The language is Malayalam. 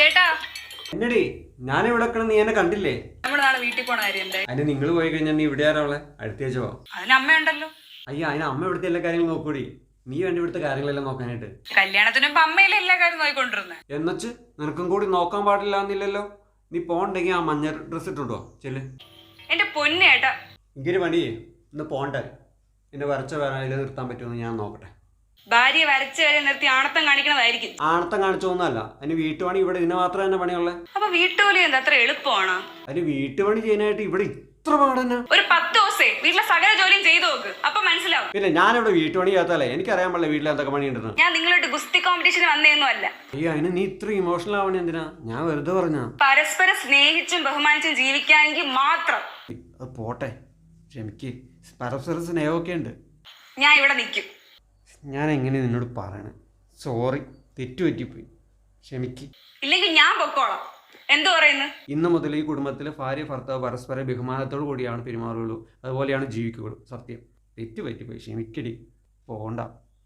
ചേട്ടാ. എന്നടി ഞാൻ ഇവിടെ നീ എന്നെ കണ്ടില്ലേ? നമ്മൾ നാളെ വീട്ടിൽ പോണ കാര്യം എന്തായി അതിന് നിങ്ങൾ പോയി കഴിഞ്ഞാൽ നീ ഇവിടെ ആരാളെ അടുത്ത ആഴ്ച പോവാം അതിന് അമ്മയുണ്ടല്ലോ അയ്യോ അതിന് അമ്മ ഇവിടുത്തെ എല്ലാ കാര്യങ്ങളും നോക്കൂടി. നീ വേണ്ട ഇവിടുത്തെ കാര്യങ്ങളെല്ലാം നോക്കാനായിട്ട്. കല്യാണത്തിന് മുമ്പ് അമ്മയിലെ എല്ലാ കാര്യം നോക്കിക്കൊണ്ടിരുന്നത് എന്നുവെച്ച് നിനക്കും കൂടി നോക്കാൻ പാടില്ല എന്നില്ലല്ലോ. നീ പോണ്ടെങ്കിൽ ആ മഞ്ഞ ഡ്രസ്സ് ഇട്ടുണ്ടോ ചെല്ല്. എന്റെ പൊന്നേട്ടാ. ഇങ്ങനെ പണിയേ ഇന്ന് പോണ്ടേ. എന്നെ വരച്ച വേറെ നിർത്താൻ പറ്റുമെന്ന് ഞാൻ നോക്കട്ടെ. ഭാര്യയെ വരച്ച് വരെ നിർത്തി ആണത്തം കാണിക്കണതായിരിക്കും. ആണത്തം കാണിച്ചൊന്നുമല്ല അതിന് വീട്ടുപണി ഇവിടെ ഇതിന് മാത്രം തന്നെ പണിയുള്ളത് അപ്പൊ വീട്ടുപോലെ എന്താ അത്ര എളുപ്പമാണ്? അതിന് വീട്ടുപണി ചെയ്യാനായിട്ട് ഇവിടെ ഇത്ര പാടന്നെ? ഒരു പത്ത് ദിവസേ വീട്ടിലെ സകല ജോലിയും ചെയ്തു നോക്ക്. അപ്പൊ മനസ്സിലാവും. പിന്നെ ഞാനിവിടെ വീട്ടുപണി ചെയ്യാത്തല്ലേ എനിക്കറിയാൻ പാടില്ല വീട്ടിൽ എന്തൊക്കെ പണി ഉണ്ടെന്ന് ഞാൻ നിങ്ങളോട് ഗുസ്തി കോമ്പറ്റീഷന് വന്നേന്നും അല്ല. അയ്യോ അതിന് നീ ഇത്ര ഇമോഷണൽ ആവണേ എന്തിനാ? ഞാൻ വെറുതെ പറഞ്ഞു പരസ്പരം സ്നേഹിച്ചും ബഹുമാനിച്ചും ജീവിക്കാമെങ്കിൽ മാത്രം. അത് പോട്ടെ. ക്ഷമിക്ക്. പരസ്പര സ്നേഹമൊക്കെ ഉണ്ട്. ഞാൻ ഇവിടെ നിൽക്കും. ഞാൻ എങ്ങനെ നിന്നോട് പറയണേ? സോറി തെറ്റുപറ്റിപ്പോയി. ക്ഷമിക്ക്. ഇല്ലെങ്കിൽ ഞാൻ പൊക്കോളാം. എന്തു പറയുന്നു? ഇന്ന് മുതൽ ഈ കുടുംബത്തിലെ ഭാര്യ ഭർത്താവ് പരസ്പര ബഹുമാനത്തോടു കൂടിയാണ് പെരുമാറുകയുള്ളൂ. അതുപോലെയാണ് ജീവിക്കുകയുള്ളൂ. സത്യം. തെറ്റ് പറ്റിപ്പോയി ക്ഷമിക്കടി. പോണ്ട.